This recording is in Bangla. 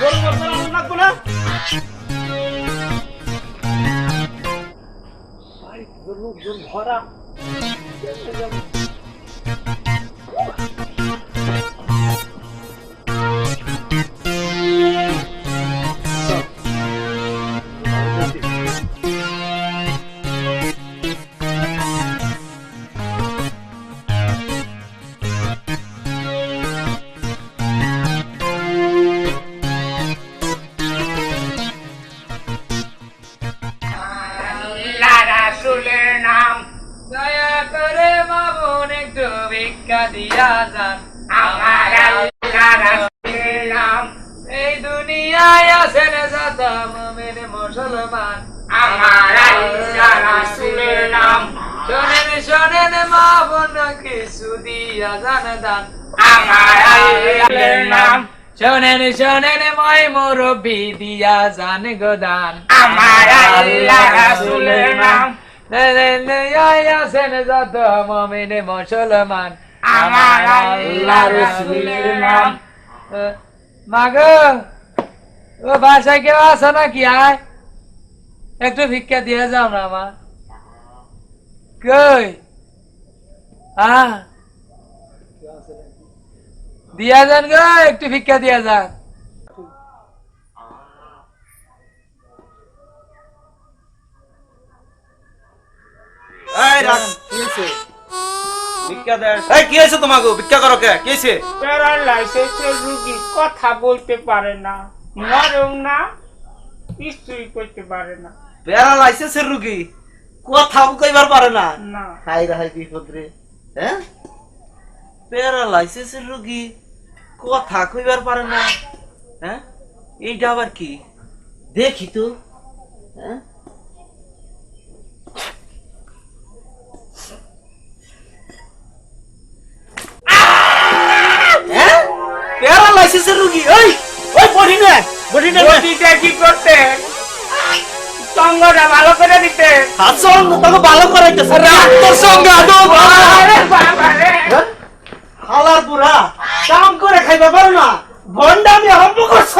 গরু মশলা আনন্দ লাগবো ভরা। যান এই দুনিয়ায় আছেন যত মুসলমান। শোনেন শোনেন, মা বোন কিছু দিয়া জান দান আমার শোনেন শোনেন, মই মুরব্বি দিয়া জান গোদান নাম। আছেন যত মমিন মুসলমান আমার আল্লাহ রাসুলের নাম মাগ ও বাসায় কেউ আছে নাকি? আয়। একটু ভিক্ষা দিয়ে যাও না মা। কই? আহ। দিয়া যান গো একটু ভিক্ষা দিয়া যান এই রাখ কি হয়েছে ভিক্ষা দেয় এই কি হয়েছে তোমাকে ভিক্ষা করো কে কি হয়েছে প্যারালাইসিসের রুগী কথা বলতে পারে না নরম না কিছুই করতে পারে না। প্যারালাইসিসের রুগী? কথা কইবার পারে না। না। হাই হাই বিপদ রে। হ্যাঁ? প্যারালাইসিসের রুগী কথা কইবার পারে না। হ্যাঁ? এইটা আবার কি? দেখি তো। হ্যাঁ? ডায়ালিসিসের রোগী। ওই ওই বডি না বডিটা কি করতে? সঙ্গটা ভালো করে দিতে। হাসঙ্গ তোকে ভালো করাইতে রাত তোর সঙ্গে আদো হ্যাঁ? হালার বুড়া কাম করে খাইবা পারো না। ভন্ডা আমি হম্ব করছ।